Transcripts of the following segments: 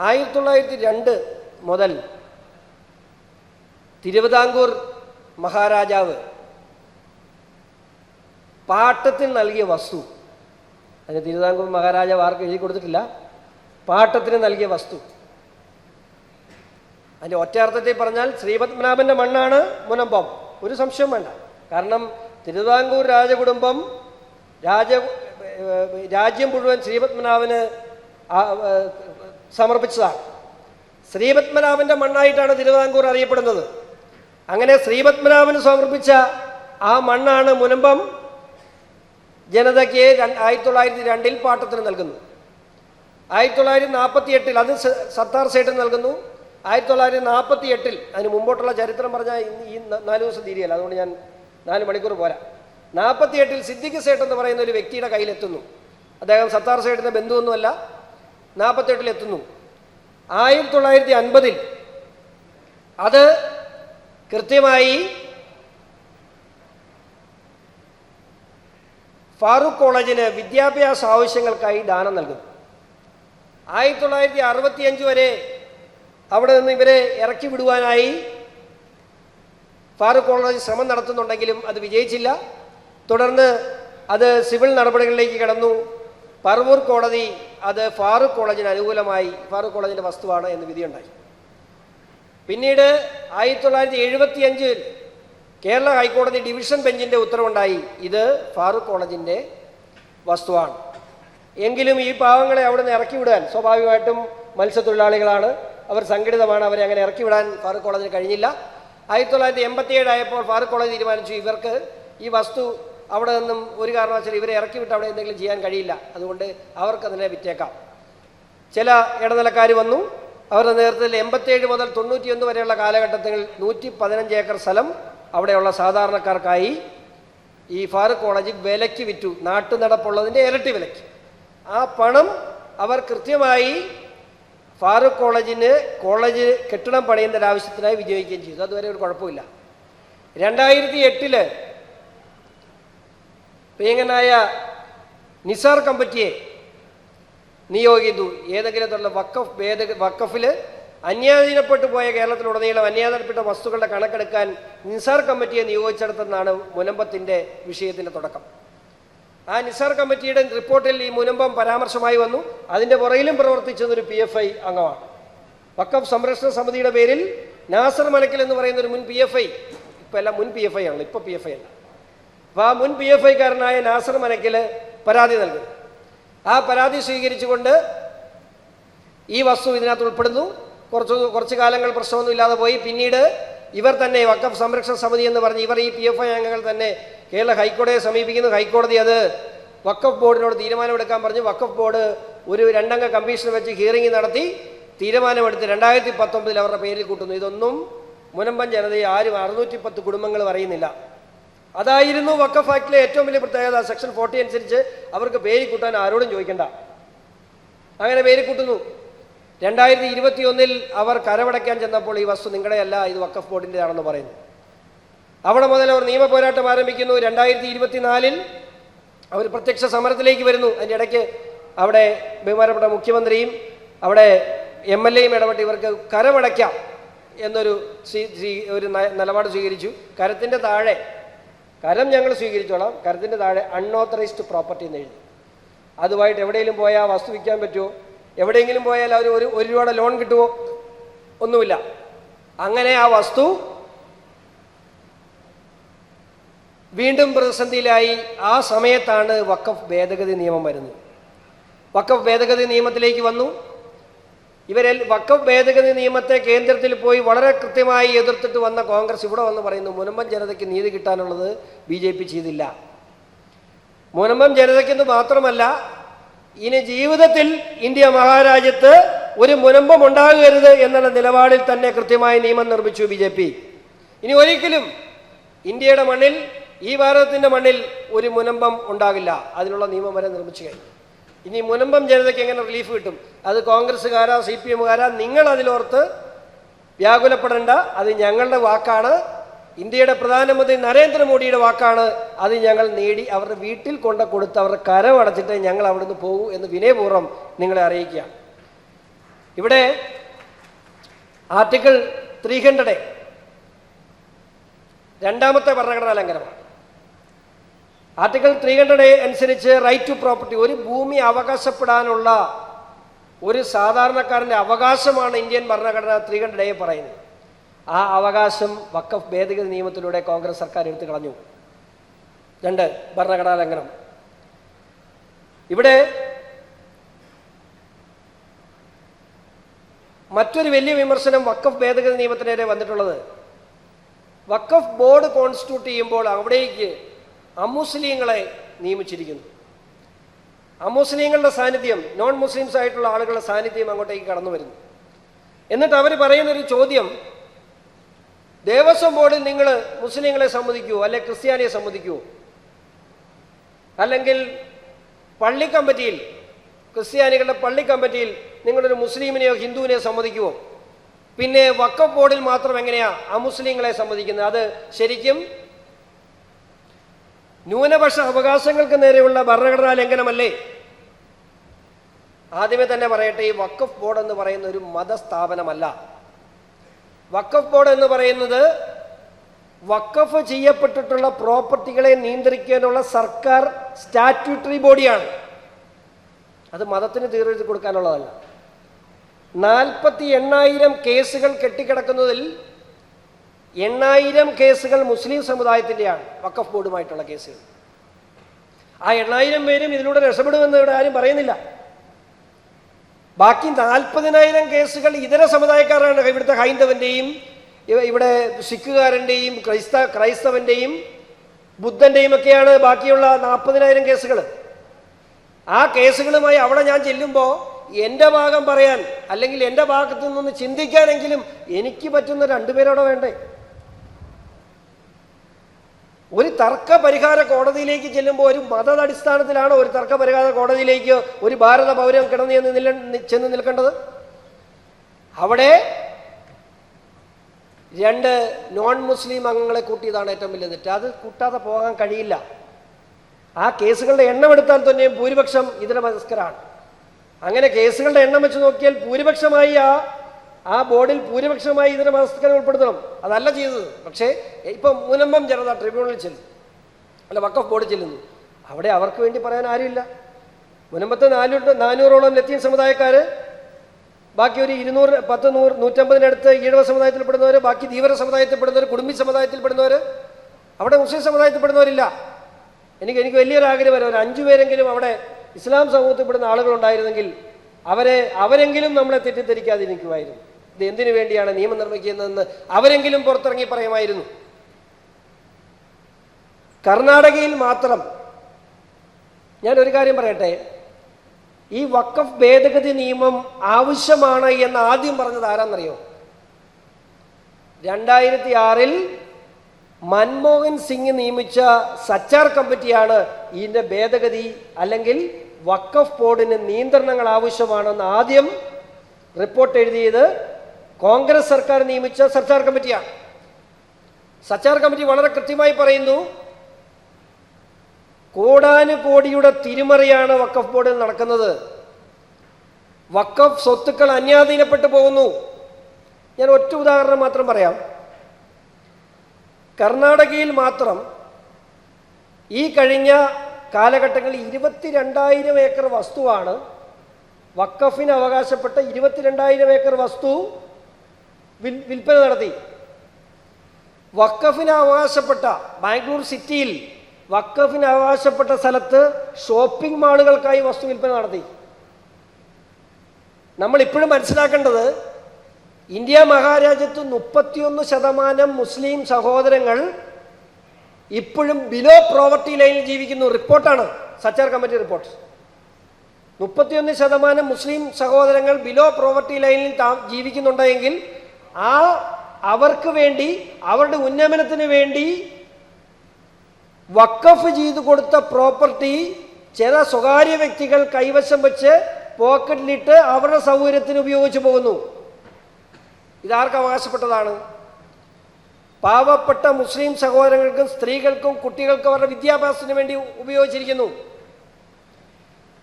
ആയിരത്തി തൊള്ളായിരത്തി രണ്ട് മുതൽ തിരുവിതാംകൂർ മഹാരാജാവ് പാട്ടത്തിന് നൽകിയ വസ്തു. അതിന് തിരുവിതാംകൂർ മഹാരാജാവ് ആർക്കും എഴുതി കൊടുത്തിട്ടില്ല. പാട്ടത്തിന് നൽകിയ വസ്തു. അതിന്റെ ഒറ്റയർത്ഥത്തിൽ പറഞ്ഞാൽ ശ്രീപത്മനാഭന്റെ മണ്ണാണ് മുനമ്പം. ഒരു സംശയം വേണ്ട. കാരണം തിരുവിതാംകൂർ രാജകുടുംബം രാജ രാജ്യം മുഴുവൻ ശ്രീപത്മനാഭന് സമർപ്പിച്ചതാണ്. ശ്രീപത്മനാഭന്റെ മണ്ണായിട്ടാണ് തിരുവിതാംകൂർ അറിയപ്പെടുന്നത്. അങ്ങനെ ശ്രീപത്മനാഭന് സമർപ്പിച്ച ആ മണ്ണാണ് മുനമ്പം ജനതയ്ക്ക് ആയിരത്തി തൊള്ളായിരത്തി രണ്ടിൽ പാട്ടത്തിന് നൽകുന്നു. ആയിരത്തി തൊള്ളായിരത്തി നാൽപ്പത്തി എട്ടിൽ അത് സത്താർ സേട്ടിന് നൽകുന്നു. ആയിരത്തി തൊള്ളായിരത്തി നാൽപ്പത്തി എട്ടിൽ അതിന് മുമ്പോട്ടുള്ള ചരിത്രം പറഞ്ഞാൽ ഈ നാല് ദിവസം തീരെയല്ല. അതുകൊണ്ട് ഞാൻ നാല് മണിക്കൂർ പോരാ. നാൽപ്പത്തി എട്ടിൽ സിദ്ദിഖ് സേട്ട് എന്ന് പറയുന്ന ഒരു വ്യക്തിയുടെ കയ്യിലെത്തുന്നു. അദ്ദേഹം സത്താർ സേട്ടിന്റെ ബന്ധുവൊന്നുമല്ല. നാൽപ്പത്തെട്ടിൽ എത്തുന്നു. ആയിരത്തി തൊള്ളായിരത്തി അൻപതിൽ അത് കൃത്യമായി ഫാറൂഖ് കോളേജിന് വിദ്യാഭ്യാസ ആവശ്യങ്ങൾക്കായി ദാനം നൽകുന്നു. ആയിരത്തി തൊള്ളായിരത്തി അറുപത്തി അഞ്ച് വരെ അവിടെ നിന്ന് ഇവരെ ഇറക്കി വിടുവാനായി ഫാറൂഖ് കോളേജ് ശ്രമം നടത്തുന്നുണ്ടെങ്കിലും അത് വിജയിച്ചില്ല. തുടർന്ന് അത് സിവിൽ നടപടികളിലേക്ക് കടന്നു. പറവൂർ കോടതി അത് ഫാറൂഖ് കോളേജിന് അനുകൂലമായി ഫാറൂഖ് കോളേജിന്റെ വസ്തുവാണ് എന്ന് വിധിയുണ്ടായി. പിന്നീട് ആയിരത്തി തൊള്ളായിരത്തി എഴുപത്തി അഞ്ചിൽ കേരള ഹൈക്കോടതി ഡിവിഷൻ ബെഞ്ചിന്റെ ഉത്തരവുണ്ടായി ഇത് ഫാറൂഖ് കോളേജിന്റെ വസ്തുവാണ്. എങ്കിലും ഈ പാവങ്ങളെ അവിടെ നിന്ന് ഇറക്കി വിടാൻ സ്വാഭാവികമായിട്ടും മത്സ്യത്തൊഴിലാളികളാണ് അവർ സംഘടിതമാണ് അവരെ അങ്ങനെ ഇറക്കി വിടാൻ ഫാറൂഖ് കോളേജിന് കഴിഞ്ഞില്ല. ആയിരത്തി തൊള്ളായിരത്തി എൺപത്തി ഏഴായപ്പോൾ ഫാറൂഖ് കോളേജ് തീരുമാനിച്ചു ഇവർക്ക് ഈ വസ്തു അവിടെ നിന്നും ഒരു കാരണവശാലും ഇവരെ ഇറക്കി വിട്ട് അവിടെ എന്തെങ്കിലും ചെയ്യാൻ കഴിയില്ല. അതുകൊണ്ട് അവർക്ക് അതിനെ വിറ്റേക്കാം. ചില ഇടനിലക്കാർ വന്നു. അവരുടെ നേതൃത്വത്തിൽ എൺപത്തേഴ് മുതൽ തൊണ്ണൂറ്റിയൊന്ന് വരെയുള്ള കാലഘട്ടത്തിൽ നൂറ്റി പതിനഞ്ച് ഏക്കർ സ്ഥലം അവിടെയുള്ള സാധാരണക്കാർക്കായി ഈ ഫാറൂഖ് കോളേജ് വിലയ്ക്ക് വിറ്റു. നാട്ടു നടപ്പുള്ളതിന്റെ ഇരട്ടി വിലയ്ക്ക്. ആ പണം അവർ കൃത്യമായി ഫാറൂഖ് കോളേജിന് കോളേജ് കെട്ടിടം പണിയേണ്ട ആവശ്യത്തിനായി വിനിയോഗിക്കുകയും ചെയ്തു. അതുവരെ ഒരു കുഴപ്പമില്ല. രണ്ടായിരത്തി എട്ടിൽ പ്രിയങ്കനായ നിസാർ കമ്പറ്റിയെ നിയോഗിക്കുന്നു ഏതെങ്കിലും തരത്തിലുള്ള വക്കഫ് ഭേദ വക്കഫിൽ അന്യാധീനപ്പെട്ടു പോയ കേരളത്തിലുടനീളം അന്യാധീനപ്പെട്ട വസ്തുക്കളുടെ കണക്കെടുക്കാൻ നിസാർ കമ്മിറ്റിയെ നിയോഗിച്ചെടുത്തെന്നാണ് മുനമ്പത്തിന്റെ വിഷയത്തിന്റെ തുടക്കം. ആ നിസാർ കമ്മിറ്റിയുടെ റിപ്പോർട്ടിൽ ഈ മുനമ്പം പരാമർശമായി വന്നു. അതിന്റെ പുറയിലും പ്രവർത്തിച്ചതൊരു പി എഫ് ഐ അംഗമാണ്. വക്കഫ് സംരക്ഷണ സമിതിയുടെ പേരിൽ നാസർ മലക്കൽ എന്ന് പറയുന്ന ഒരു മുൻ പി എഫ് ഐ ഇപ്പം എല്ലാം മുൻ പി എഫ് ഐ ആണ് ഇപ്പോൾ പി എഫ് ഐ അല്ല. അപ്പോൾ ആ മുൻ പി എഫ് ഐക്കാരനായ നാസർ മനക്കിൽ പരാതി നൽകും ആ പരാതി സ്വീകരിച്ചുകൊണ്ട് ഈ വസ്തു ഇതിനകത്ത് ഉൾപ്പെടുന്നു. കുറച്ച് കുറച്ച് കാലങ്ങൾ പ്രശ്നമൊന്നും ഇല്ലാതെ പോയി. പിന്നീട് ഇവർ തന്നെ വക്കഫ് സംരക്ഷണ സമിതി എന്ന് പറഞ്ഞ് ഇവർ ഈ പി എഫ് ഐ അംഗങ്ങൾ തന്നെ കേരള ഹൈക്കോടതിയെ സമീപിക്കുന്നു. ഹൈക്കോടതി അത് വക്കഫ് ബോർഡിനോട് തീരുമാനമെടുക്കാൻ പറഞ്ഞ് വക്കഫ് ബോർഡ് ഒരു രണ്ടംഗ കമ്മീഷൻ വെച്ച് ഹിയറിംഗ് നടത്തി തീരുമാനമെടുത്ത് രണ്ടായിരത്തി പത്തൊമ്പതിൽ അവരുടെ പേരിൽ കൂട്ടുന്നു. ഇതൊന്നും മുനമ്പൻ ജനതയെ ആരും അറുന്നൂറ്റി പത്ത് കുടുംബങ്ങൾ അറിയുന്നില്ല അതായിരുന്നു വക്കഫ് ആക്ടിലെ ഏറ്റവും വലിയ പ്രത്യേകത. സെക്ഷൻ ഫോർട്ടി അനുസരിച്ച് അവർക്ക് പേര് കൂട്ടാൻ ആരോടും ചോദിക്കണ്ട. അങ്ങനെ പേര് കൂട്ടുന്നു. രണ്ടായിരത്തി ഇരുപത്തി ഒന്നിൽ അവർ കരമടയ്ക്കാൻ ചെന്നപ്പോൾ ഈ വസ്തു നിങ്ങളുടെയല്ല ഇത് വക്കഫ് ബോർഡിന്റെതാണെന്ന് പറയുന്നു. അവിടെ മുതൽ അവർ നിയമ പോരാട്ടം ആരംഭിക്കുന്നു. രണ്ടായിരത്തി ഇരുപത്തിനാലിൽ അവർ പ്രത്യക്ഷ സമരത്തിലേക്ക് വരുന്നു. അതിന്റെ ഇടയ്ക്ക് അവിടെ ബഹുമാനപ്പെട്ട മുഖ്യമന്ത്രിയും അവിടെ എം എൽ എയും ഇടപെട്ട് ഇവർക്ക് കരമടയ്ക്കാം എന്നൊരു ഒരു നിലപാട് സ്വീകരിച്ചു. കരത്തിന്റെ താഴെ കരം ഞങ്ങൾ സ്വീകരിച്ചോളാം. കരത്തിന്റെ താഴെ അൺഓത്തറൈസ്ഡ് പ്രോപ്പർട്ടി എന്ന് എഴുതി. അതുമായിട്ട് എവിടെയെങ്കിലും പോയാൽ വസ്തു വിൽക്കാൻ പറ്റുമോ എവിടെയെങ്കിലും പോയാൽ അവർ ഒരു ഒരു രൂപയുടെ ലോൺ കിട്ടുമോ ഒന്നുമില്ല. അങ്ങനെ ആ വസ്തു വീണ്ടും പ്രതിസന്ധിയിലായി ആ സമയത്താണ് വക്കഫ് ഭേദഗതി നിയമം വരുന്നത്. വക്കഫ് ഭേദഗതി നിയമത്തിലേക്ക് വന്നു. ഇവരെ വക്കം ഭേദഗതി നിയമത്തെ കേന്ദ്രത്തിൽ പോയി വളരെ കൃത്യമായി എതിർത്തിട്ട് വന്ന കോൺഗ്രസ് ഇവിടെ വന്ന് പറയുന്നു മുനമ്പം ജനതയ്ക്ക് നീതി കിട്ടാനുള്ളത് ബി ജെ പി ചെയ്തില്ല. മുനമ്പം ജനതയ്ക്കെന്ന് മാത്രമല്ല ഇനി ജീവിതത്തിൽ ഇന്ത്യ മഹാരാജ്യത്ത് ഒരു മുനമ്പം ഉണ്ടാകരുത് എന്നുള്ള നിലപാടിൽ തന്നെ കൃത്യമായി നിയമം നിർമ്മിച്ചു ബി ജെ പി. ഇനി ഒരിക്കലും ഇന്ത്യയുടെ മണ്ണിൽ ഈ ഭാരതത്തിന്റെ മണ്ണിൽ ഒരു മുനമ്പം ഉണ്ടാകില്ല. അതിനുള്ള നിയമം വരെ നിർമ്മിച്ചു കഴിഞ്ഞു. ഇനി മുനമ്പം ജനതയ്ക്ക് എങ്ങനെ റിലീഫ് കിട്ടും? അത് കോൺഗ്രസ്സുകാരാ സി പി എമ്മുകാരാ നിങ്ങൾ അതിലോർത്ത് വ്യാകുലപ്പെടേണ്ട. അത് ഞങ്ങളുടെ വാക്കാണ്. ഇന്ത്യയുടെ പ്രധാനമന്ത്രി നരേന്ദ്രമോദിയുടെ വാക്കാണ്. അത് ഞങ്ങൾ നേടി അവരുടെ വീട്ടിൽ കൊണ്ട കൊടുത്ത് അവരുടെ കരമടച്ചിട്ട് ഞങ്ങൾ അവിടുന്ന് പോകൂ എന്ന് വിനയപൂർവം നിങ്ങളെ അറിയിക്കുക. ഇവിടെ ആർട്ടിക്കിൾ ത്രീ ഹൺഡ്രഡ് രണ്ടാമത്തെ ഭരണഘടനാ ലംഘനമാണ്. ആർട്ടിക്കിൾ ത്രീ ഹൺഡ്രഡ് അനുസരിച്ച് റൈറ്റ് ടു പ്രോപ്പർട്ടി ഒരു ഭൂമി അവകാശപ്പെടാനുള്ള ഒരു സാധാരണക്കാരന്റെ അവകാശമാണ് ഇന്ത്യൻ ഭരണഘടന ത്രീ ഹൺഡ്രഡ് എ പറയുന്നത്. ആ അവകാശം വക്കഫ് ഭേദഗതി നിയമത്തിലൂടെ കോൺഗ്രസ് സർക്കാർ എടുത്തു കളഞ്ഞു. രണ്ട് ഭരണഘടനാ ലംഘനം. ഇവിടെ മറ്റൊരു വലിയ വിമർശനം വക്കഫ് ഭേദഗതി നിയമത്തിനെതിരെ വന്നിട്ടുള്ളത്. വക്കഫ് ബോർഡ് കോൺസ്റ്റിറ്റ്യൂട്ട് ചെയ്യുമ്പോൾ അവിടേക്ക് അമുസ്ലിങ്ങളെ നിയമിച്ചിരിക്കുന്നു. അമുസ്ലിങ്ങളുടെ സാന്നിധ്യം നോൺ മുസ്ലിംസ് ആയിട്ടുള്ള ആളുകളുടെ സാന്നിധ്യം അങ്ങോട്ടേക്ക് കടന്നു വരുന്നു. എന്നിട്ട് അവർ പറയുന്നൊരു ചോദ്യം ദേവസ്വം ബോർഡിൽ നിങ്ങൾ മുസ്ലിങ്ങളെ സമ്മതിക്കുമോ അല്ലെ ക്രിസ്ത്യാനിയെ സമ്മതിക്കുമോ അല്ലെങ്കിൽ പള്ളി കമ്മിറ്റിയിൽ ക്രിസ്ത്യാനികളുടെ പള്ളി കമ്മിറ്റിയിൽ നിങ്ങളൊരു മുസ്ലിമിനെയോ ഹിന്ദുവിനെയോ സമ്മതിക്കുമോ പിന്നെ വക്കഫ് ബോർഡിൽ മാത്രം എങ്ങനെയാ അമുസ്ലിങ്ങളെ സമ്മതിക്കുന്നത് അത് ശരിക്കും ന്യൂനപക്ഷ അവകാശങ്ങൾക്ക് നേരെയുള്ള ഭരണഘടനാ ലംഘനമല്ലേ? ആദ്യമേ തന്നെ പറയട്ടെ ഈ വക്കഫ് ബോർഡ് എന്ന് പറയുന്ന ഒരു മതസ്ഥാപനമല്ല. വക്കഫ് ബോർഡ് എന്ന് പറയുന്നത് വക്കഫ് ചെയ്യപ്പെട്ടിട്ടുള്ള പ്രോപ്പർട്ടികളെ നിയന്ത്രിക്കാനുള്ള സർക്കാർ സ്റ്റാറ്റ്യൂട്ടറി ബോഡിയാണ്. അത് മതത്തിന് തീരെഴുതി കൊടുക്കാനുള്ളതല്ല. നാൽപ്പത്തി എണ്ണായിരം കേസുകൾ കെട്ടിക്കിടക്കുന്നതിൽ എണ്ണായിരം കേസുകൾ മുസ്ലിം സമുദായത്തിന്റെയാണ് വക്കഫ് ബോർഡുമായിട്ടുള്ള കേസുകൾ. ആ എണ്ണായിരം പേരും ഇതിലൂടെ രക്ഷപ്പെടുമെന്ന് ഇവിടെ ആരും പറയുന്നില്ല. ബാക്കി നാൽപ്പതിനായിരം കേസുകൾ ഇതര സമുദായക്കാരാണ് ഇവിടുത്തെ ഹൈന്ദവന്റെയും ഇവ- ഇവിടെ സിഖുകാരന്റെയും ക്രൈസ്ത ക്രൈസ്തവന്റെയും ബുദ്ധന്റെയും ഒക്കെയാണ് ബാക്കിയുള്ള നാൽപ്പതിനായിരം കേസുകൾ. ആ കേസുകളുമായി അവിടെ ഞാൻ ചെല്ലുമ്പോൾ എന്റെ ഭാഗം പറയാൻ അല്ലെങ്കിൽ എന്റെ ഭാഗത്തു നിന്ന് ചിന്തിക്കാനെങ്കിലും എനിക്ക് പറ്റുന്ന രണ്ടുപേരോടെ വേണ്ടേ? ഒരു തർക്ക പരിഹാര കോടതിയിലേക്ക് ചെല്ലുമ്പോൾ ഒരു മതടിസ്ഥാനത്തിലാണ് ഒരു തർക്ക പരിഹാര കോടതിയിലേക്ക് ഒരു ഭാരത പൗരം കിടന്നു ചെന്ന് നില ചെന്ന് നിൽക്കേണ്ടത്? അവിടെ രണ്ട് നോൺ മുസ്ലിം അംഗങ്ങളെ കൂട്ടിയതാണ് ഏറ്റവും വലിയ തെറ്റ്. അത് കൂട്ടാതെ പോകാൻ കഴിയില്ല. ആ കേസുകളുടെ എണ്ണം എടുത്താൽ തന്നെയും ഭൂരിപക്ഷം ഇതര മതസ്കരാണ് അങ്ങനെ കേസുകളുടെ എണ്ണം വെച്ച് നോക്കിയാൽ ഭൂരിപക്ഷമായി ആ ആ ബോർഡിൽ ഭൂരിപക്ഷമായി ഇതര മതസ്കരെ ഉൾപ്പെടുത്തണം. അതല്ല ചെയ്തത്. പക്ഷേ ഇപ്പം മുനമ്പം ജനത ട്രിബ്യൂണലിൽ ചെല്ലും അല്ല വക്കഫ് ബോർഡ് ചെല്ലുന്നു. അവിടെ അവർക്ക് വേണ്ടി പറയാൻ ആരുമില്ല. മുനമ്പത്ത് നാനൂറ് നാനൂറോളം ലത്തീൻ സമുദായക്കാർ ബാക്കി ഒരു ഇരുന്നൂറ് പത്ത് നൂറ് നൂറ്റമ്പതിനടുത്ത് ഈഴവ സമുദായത്തിൽപ്പെടുന്നവർ ബാക്കി ധീവര സമുദായത്തിൽപ്പെടുന്നവർ കുടുംബി സമുദായത്തിൽപ്പെടുന്നവർ അവിടെ മുസ്ലിം സമുദായത്തിൽപ്പെടുന്നവരില്ല എനിക്ക് എനിക്ക് വലിയൊരു ആഗ്രഹം വരെ. ഒരു അഞ്ചു പേരെങ്കിലും അവിടെ ഇസ്ലാം സമൂഹത്തിൽപ്പെടുന്ന ആളുകളുണ്ടായിരുന്നെങ്കിൽ അവരെ അവരെങ്കിലും നമ്മളെ തെറ്റിദ്ധരിക്കാതിരിക്കുമായിരുന്നു. ഇത് എന്തിനു വേണ്ടിയാണ് നിയമം നിർമ്മിക്കുന്നതെന്ന് അവരെങ്കിലും പുറത്തിറങ്ങി പറയുമായിരുന്നു. കർണാടകയിൽ മാത്രം ഞാൻ ഒരു കാര്യം പറയട്ടെ. ഈ വക്കഫ് ഭേദഗതി നിയമം ആവശ്യമാണ് എന്ന് ആദ്യം പറഞ്ഞത് ആരാന്നറിയോ? രണ്ടായിരത്തി ആറിൽ മൻമോഹൻ സിംഗ് നിയമിച്ച സച്ചാർ കമ്മിറ്റിയാണ് ഇതിന്റെ ഭേദഗതി അല്ലെങ്കിൽ വക്കഫ് ബോർഡിന് നിയന്ത്രണങ്ങൾ ആവശ്യമാണെന്ന് ആദ്യം റിപ്പോർട്ട് എഴുതിയത് കോൺഗ്രസ് സർക്കാർ നിയമിച്ച സർക്കാർ കമ്മിറ്റിയാണ്. സച്ചാർ കമ്മിറ്റി വളരെ കൃത്യമായി പറയുന്നു കോടാനുകോടിയുടെ തിരിമറിയാണ് വക്കഫ് ബോർഡിൽ നടക്കുന്നത്. വക്കഫ് സ്വത്തുക്കൾ അന്യാധീനപ്പെട്ടു പോകുന്നു. ഞാൻ ഒറ്റ ഉദാഹരണം മാത്രം പറയാം. കർണാടകയിൽ മാത്രം ഈ കഴിഞ്ഞ കാലഘട്ടങ്ങളിൽ ഇരുപത്തിരണ്ടായിരം ഏക്കർ വസ്തുവാണ് വക്കഫിന് അവകാശപ്പെട്ട ഇരുപത്തിരണ്ടായിരം ഏക്കർ വസ്തു വിൽ വിൽപ്പന നടത്തി. വക്കഫിന് അവകാശപ്പെട്ട ബാംഗ്ലൂർ സിറ്റിയിൽ വക്കഫിന് അവകാശപ്പെട്ട സ്ഥലത്ത് ഷോപ്പിംഗ് മാളുകൾക്കായി വസ്തു വിൽപ്പന നടത്തി. നമ്മൾ ഇപ്പോഴും മനസ്സിലാക്കേണ്ടത് ഇന്ത്യ മഹാരാജ്യത്ത് മുപ്പത്തിയൊന്ന് ശതമാനം മുസ്ലിം സഹോദരങ്ങൾ ഇപ്പോഴും ബിലോ പ്രോവർട്ടി ലൈനിൽ ജീവിക്കുന്നു റിപ്പോർട്ടാണ്. സച്ചാർ കമ്മിറ്റി റിപ്പോർട്ട് മുപ്പത്തിയൊന്ന് ശതമാനം മുസ്ലിം സഹോദരങ്ങൾ ബിലോ പ്രോവർട്ടി ലൈനിൽ ജീവിക്കുന്നുണ്ടെങ്കിൽ ആ അവർക്ക് വേണ്ടി അവരുടെ ഉന്നമനത്തിന് വേണ്ടി വക്കഫ് ചെയ്തു കൊടുത്ത പ്രോപ്പർട്ടി ചില സ്വകാര്യ വ്യക്തികൾ കൈവശം വെച്ച് പോക്കറ്റിലിട്ട് അവരുടെ സൗകര്യത്തിന് ഉപയോഗിച്ചു പോകുന്നു. ഇതാർക്ക് അവകാശപ്പെട്ടതാണ്? പാവപ്പെട്ട മുസ്ലിം സഹോദരങ്ങൾക്കും സ്ത്രീകൾക്കും കുട്ടികൾക്കും അവരുടെ വിദ്യാഭ്യാസത്തിന് വേണ്ടി ഉപയോഗിച്ചിരിക്കുന്നു.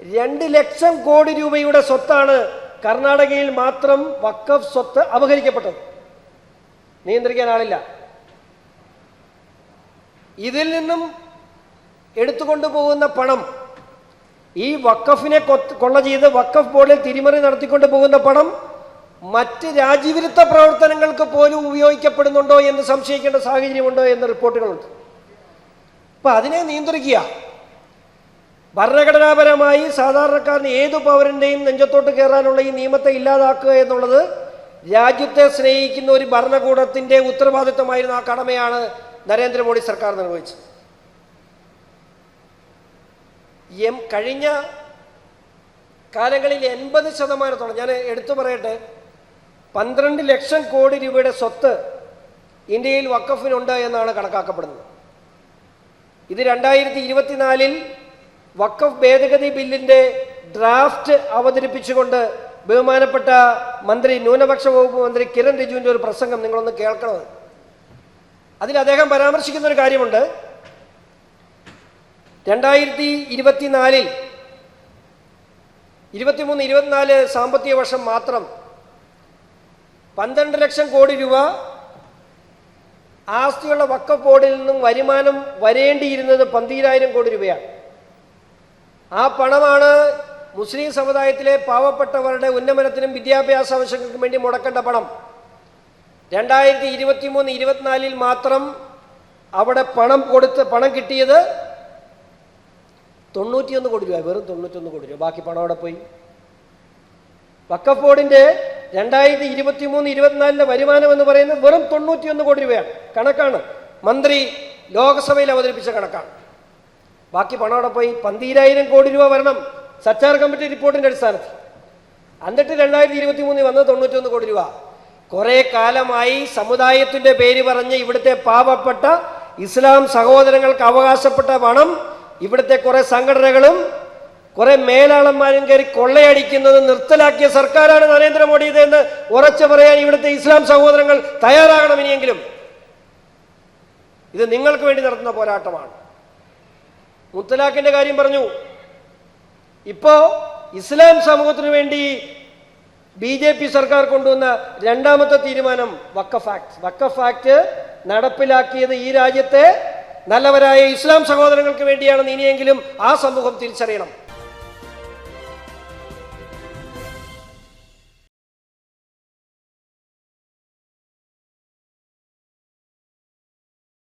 രണ്ട് ലക്ഷം കോടി രൂപയുടെ സ്വത്താണ് കർണാടകയിൽ മാത്രം വക്കഫ് സ്വത്ത് അപഹരിക്കപ്പെട്ടത്. നിയന്ത്രിക്കാൻ ആളില്ല. ഇതിൽ നിന്നും എടുത്തുകൊണ്ടുപോകുന്ന പണം ഈ വക്കഫിനെ കൊള്ള ചെയ്ത് വക്കഫ് ബോർഡിൽ തിരിമറി നടത്തിക്കൊണ്ട് പോകുന്ന പണം മറ്റ് രാജ്യവിരുദ്ധ പ്രവർത്തനങ്ങൾക്ക് പോലും ഉപയോഗിക്കപ്പെടുന്നുണ്ടോ എന്ന് സംശയിക്കേണ്ട സാഹചര്യമുണ്ടോ എന്ന് റിപ്പോർട്ടുകളുണ്ട്. അപ്പൊ അതിനെ നിയന്ത്രിക്കുക. ഭരണഘടനാപരമായി സാധാരണക്കാരന് ഏതു പൗരന്റെയും നെഞ്ചത്തോട്ട് കയറാനുള്ള ഈ നിയമത്തെ ഇല്ലാതാക്കുക എന്നുള്ളത് രാജ്യത്തെ സ്നേഹിക്കുന്ന ഒരു ഭരണകൂടത്തിന്റെ ഉത്തരവാദിത്തമായിരുന്ന ആ കടമയാണ് നരേന്ദ്രമോദി സർക്കാർ നിർവഹിച്ചത്. എം കഴിഞ്ഞ കാലങ്ങളിൽ എൺപത് ശതമാനത്തോളം ഞാൻ എടുത്തു പറയട്ടെ പന്ത്രണ്ട് ലക്ഷം കോടി രൂപയുടെ സ്വത്ത് ഇന്ത്യയിൽ വക്കഫിനുണ്ട് എന്നാണ് കണക്കാക്കപ്പെടുന്നത്. ഇത് രണ്ടായിരത്തി ഇരുപത്തിനാലിൽ വക്കഫ് ഭേദഗതി ബില്ലിന്റെ ഡ്രാഫ്റ്റ് അവതരിപ്പിച്ചുകൊണ്ട് ബഹുമാനപ്പെട്ട മന്ത്രി ന്യൂനപക്ഷ വകുപ്പ് മന്ത്രി കിരൺ റിജുവിന്റെ ഒരു പ്രസംഗം നിങ്ങളൊന്ന് കേൾക്കണത് അതിൽ അദ്ദേഹം പരാമർശിക്കുന്ന ഒരു കാര്യമുണ്ട്. രണ്ടായിരത്തി ഇരുപത്തിനാലിൽ ഇരുപത്തിമൂന്ന് ഇരുപത്തിനാല് സാമ്പത്തിക വർഷം മാത്രം പന്ത്രണ്ട് ലക്ഷം കോടി രൂപ ആസ്തിയുള്ള വക്കഫ് ബോർഡിൽ നിന്നും വരുമാനം വരേണ്ടിയിരുന്നത് പന്തീരായിരം കോടി രൂപയാണ്. ആ പണമാണ് മുസ്ലിം സമുദായത്തിലെ പാവപ്പെട്ടവരുടെ ഉന്നമനത്തിനും വിദ്യാഭ്യാസ ആവശ്യങ്ങൾക്കും വേണ്ടി മുടക്കേണ്ട പണം. രണ്ടായിരത്തി ഇരുപത്തി മൂന്ന് ഇരുപത്തിനാലിൽ മാത്രം അവിടെ പണം കൊടുത്ത് പണം കിട്ടിയത് തൊണ്ണൂറ്റിയൊന്ന് കോടി രൂപ വെറും തൊണ്ണൂറ്റൊന്ന് കോടി രൂപ. ബാക്കി പണം അവിടെ പോയി? വക്കഫ് ബോർഡിന്റെ രണ്ടായിരത്തി ഇരുപത്തി മൂന്ന് ഇരുപത്തിനാലിലെ വരുമാനം എന്ന് പറയുന്നത് വെറും തൊണ്ണൂറ്റിയൊന്ന് കോടി രൂപയാണ്. കണക്കാണ്. മന്ത്രി ലോക്സഭയിൽ അവതരിപ്പിച്ച കണക്കാണ്. ബാക്കി പണം അവിടെ പോയി പന്തീരായിരം കോടി രൂപ വരണം. സച്ചാർ കമ്മിറ്റി റിപ്പോർട്ടിന്റെ അടിസ്ഥാനത്തിൽ. എന്നിട്ട് രണ്ടായിരത്തി ഇരുപത്തി മൂന്നിൽ വന്നത് തൊണ്ണൂറ്റൊന്ന് കോടി രൂപ. കുറെ കാലമായി സമുദായത്തിന്റെ പേര് പറഞ്ഞ് ഇവിടുത്തെ പാവപ്പെട്ട ഇസ്ലാം സഹോദരങ്ങൾക്ക് അവകാശപ്പെട്ട പണം ഇവിടുത്തെ കുറെ സംഘടനകളും കുറെ മേലാളന്മാരും കയറി കൊള്ളയടിക്കുന്നത് നിർത്തലാക്കിയ സർക്കാരാണ് നരേന്ദ്രമോദി ഇതെന്ന് ഉറച്ചു പറയാൻ ഇവിടുത്തെ ഇസ്ലാം സഹോദരങ്ങൾ തയ്യാറാകണം ഇനിയെങ്കിലും. ഇത് നിങ്ങൾക്ക് വേണ്ടി നടത്തുന്ന പോരാട്ടമാണ്. മുത്തലാഖിന്റെ കാര്യം പറഞ്ഞു. ഇപ്പോ ഇസ്ലാം സമൂഹത്തിന് വേണ്ടി ബി ജെ പി സർക്കാർ കൊണ്ടുവന്ന രണ്ടാമത്തെ തീരുമാനം വക്കഫ് ആക്ട്. വക്കഫ് ആക്ട് നടപ്പിലാക്കിയത് ഈ രാജ്യത്തെ നല്ലവരായ ഇസ്ലാം സഹോദരങ്ങൾക്ക് വേണ്ടിയാണെന്ന് ഇനിയെങ്കിലും ആ സമൂഹം തിരിച്ചറിയണം.